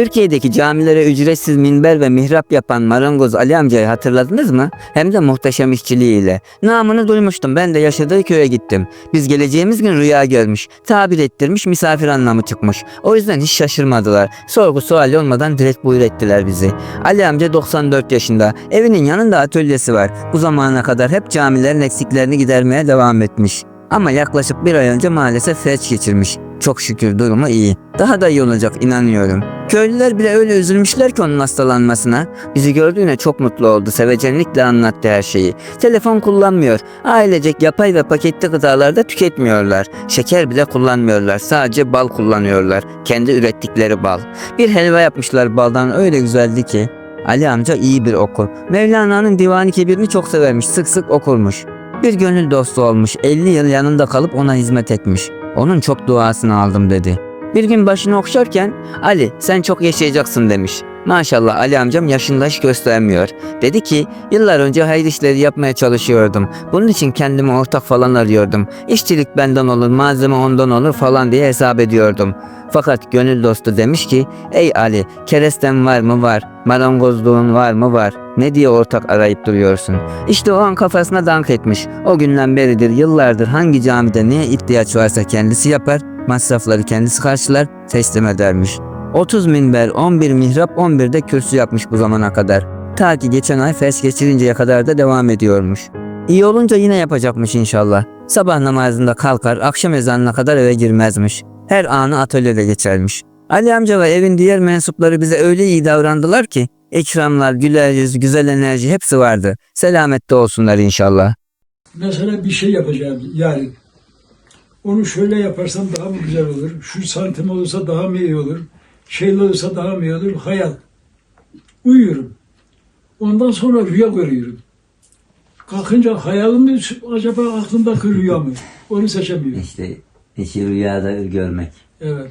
Türkiye'deki camilere ücretsiz minber ve mihrap yapan marangoz Ali amcayı hatırladınız mı? Hem de muhteşem işçiliğiyle. Namını duymuştum. Ben de yaşadığı köye gittim. Biz geleceğimiz gün rüya görmüş. Tabir ettirmiş misafir anlamı çıkmış. O yüzden hiç şaşırmadılar. Sorgu sual olmadan direkt buyur ettiler bizi. Ali amca 94 yaşında. Evinin yanında atölyesi var. Bu zamana kadar hep camilerin eksiklerini gidermeye devam etmiş. Ama yaklaşık bir ay önce maalesef felç geçirmiş. Çok şükür durumu iyi. Daha da iyi olacak inanıyorum. Köylüler bile öyle üzülmüşler ki onun hastalanmasına. Bizi gördüğüne çok mutlu oldu. Sevecenlikle anlattı her şeyi. Telefon kullanmıyor. Ailecek yapay ve paketli gıdalarda tüketmiyorlar. Şeker bile kullanmıyorlar. Sadece bal kullanıyorlar. Kendi ürettikleri bal. Bir helva yapmışlar baldan öyle güzeldi ki. Ali amca iyi bir okur. Mevlana'nın Divan-ı Kebir'ini çok severmiş. Sık sık okurmuş. Bir gönül dostu olmuş. 50 yıl yanında kalıp ona hizmet etmiş. Onun çok duasını aldım dedi. Bir gün başını okşarken Ali sen çok yaşayacaksın demiş. Maşallah Ali amcam yaşında hiç göstermiyor. Dedi ki yıllar önce hayır işleri yapmaya çalışıyordum. Bunun için kendime ortak falan arıyordum. İşçilik benden olur, malzeme ondan olur falan diye hesap ediyordum. Fakat gönül dostu demiş ki ey Ali keresten var mı var, marangozluğun var mı var. Ne diye ortak arayıp duruyorsun? İşte o an kafasına dank etmiş. O günden beridir yıllardır hangi camide neye ihtiyaç varsa kendisi yapar, masrafları kendisi karşılar, teslim edermiş. 30 minber, 11 mihrap, 11 de kürsü yapmış bu zamana kadar. Ta ki geçen ay fes geçirinceye kadar da devam ediyormuş. İyi olunca yine yapacakmış inşallah. Sabah namazında kalkar, akşam ezanına kadar eve girmezmiş. Her anı atölyede geçermiş. Ali amca ve evin diğer mensupları bize öyle iyi davrandılar ki ikramlar, güler yüz, güzel enerji hepsi vardı. Selamette olsunlar inşallah. Mesela bir şey yapacağım yani. Onu şöyle yaparsam daha mı güzel olur? Şu santim olursa daha mı iyi olur? Şeyli olursa daha mı olur? Hayal. Uyuyorum. Ondan sonra rüya görüyorum. Kalkınca hayalim mi acaba aklımdaki rüya mı? Onu seçemiyorum. İşte işi rüyada görmek. Evet.